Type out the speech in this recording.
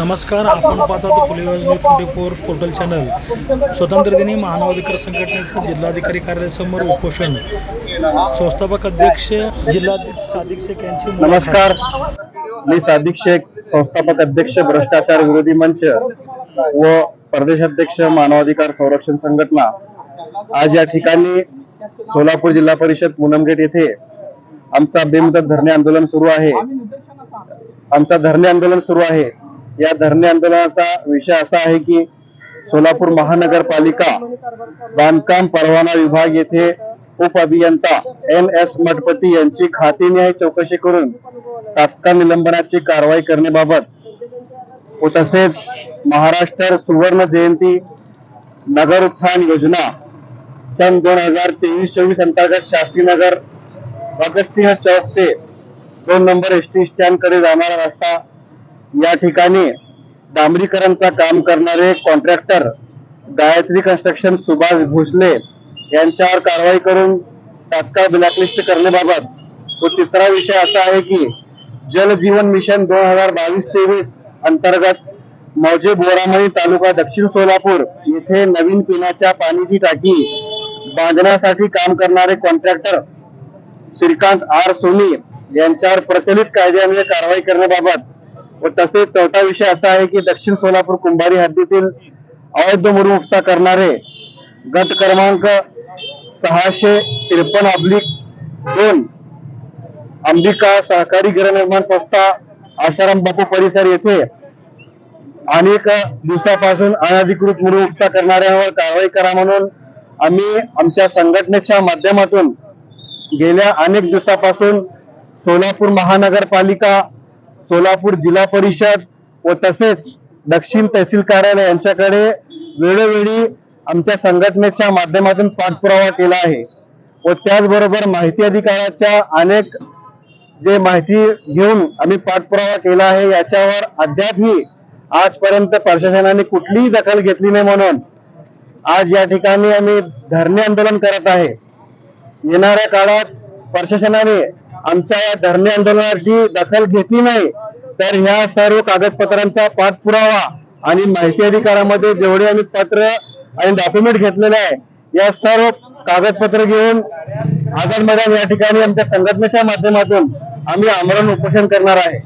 नमस्कार आपण पाहतात तो ट्वेंटी फोर पोर्टल चॅनल. स्वतंत्र दिनी मानवाधिकार संघटनेचं जिल्हाधिकारी कार्यालयासमोर उपोषण. संस्थापक अध्यक्ष जिल्हाध्यक्ष सादिक शेख यांची नमस्कार. मी सादिक शेख संस्थापक अध्यक्ष भ्रष्टाचार विरोधी मंच व प्रदेशाध्यक्ष मानवाधिकार संरक्षण संघटना. आज या ठिकाणी सोलापूर जिल्हा परिषद मुनमगेट येथे आमचा बेमुदत धरणे आंदोलन सुरू आहे. आमचा धरणे आंदोलन सुरू आहे. या धरणे आंदोलनाचा विषय असा आहे की सोलापूर महानगरपालिका बांधकाम परवाना विभाग येथे उप अभियंता एन एस मठपती यांची खातेनिहाय चौकशी करून तात्काळ निलंबनाची कारवाई करण्याबाबत व तसेच महाराष्ट्र सुवर्ण जयंती नगर उत्थान योजना सन दोन हजार तेवीस चोवीस अंतर्गत शास्त्री नगर भगतसिंह चौक ते दोन नंबर एस टी स्टँडकडे जाणारा रस्ता या ठिकाणी डांबरीकरणचा काम करणारे कॉन्ट्रॅक्टर गायत्री कन्स्ट्रक्शन सुभाष भोसले यांच्यावर कारवाई करून तात्काळ ब्लॅकलिस्ट करण्याबाबत. व तिसरा विषय असा आहे की जल जीवन मिशन दोन हजार बावीस तेवीस अंतर्गत मौजे बोरामणी तालुका दक्षिण सोलापूर येथे नवीन पिण्याच्या पाण्याची टाकी बांधण्यासाठी काम करणारे कॉन्ट्रॅक्टर श्रीकांत आर सोनी यांच्यावर प्रचलित कायद्यामुळे कारवाई करण्याबाबत व तसेच चौथा विषय असा आहे की दक्षिण सोलापूर कुंभारी हद्दीतील अवैध मुरुम उपसा करणारे गट क्रमांक सहाशे त्रेपन्न अब्लिक दोन अंबिका सहकारी गृहनिर्माण संस्था आशाराम बापू परिसर येथे अनेक दिवसापासून अनधिकृत मुरुम उपसा करणाऱ्यांवर कारवाई करा म्हणून आम्ही आमच्या संघटनेच्या माध्यमातून गेल्या अनेक दिवसापासून सोलापूर महानगरपालिका सोलापूर जिल्हा परिषद व तसेच दक्षिण तहसील कार्यालय यांच्याकडे वेळोवेळी आमच्या संघटनेच्या माध्यमातून पाठपुरावा केला आहे व त्याचबरोबर माहिती अधिकाराच्या अनेक जे माहिती घेऊन आम्ही पाठपुरावा केला आहे याच्यावर अद्यापही आजपर्यंत प्रशासनाने कुठलीही दखल घेतली नाही म्हणून आज या ठिकाणी आम्ही धरणे आंदोलन करत आहे. येणाऱ्या काळात प्रशासनाने आमच्या या धरणे आंदोलनाची दखल घेतली नाही तर ह्या सर्व कागदपत्रांचा पाठपुरावा आणि माहिती अधिकारामध्ये जेवढे आम्ही पत्र आणि डॉक्युमेंट घेतलेले आहे या सर्व कागदपत्र घेऊन आझाद मैदान या ठिकाणी आमच्या संघटनेच्या माध्यमातून आम्ही आमरण उपोषण करणार आहे.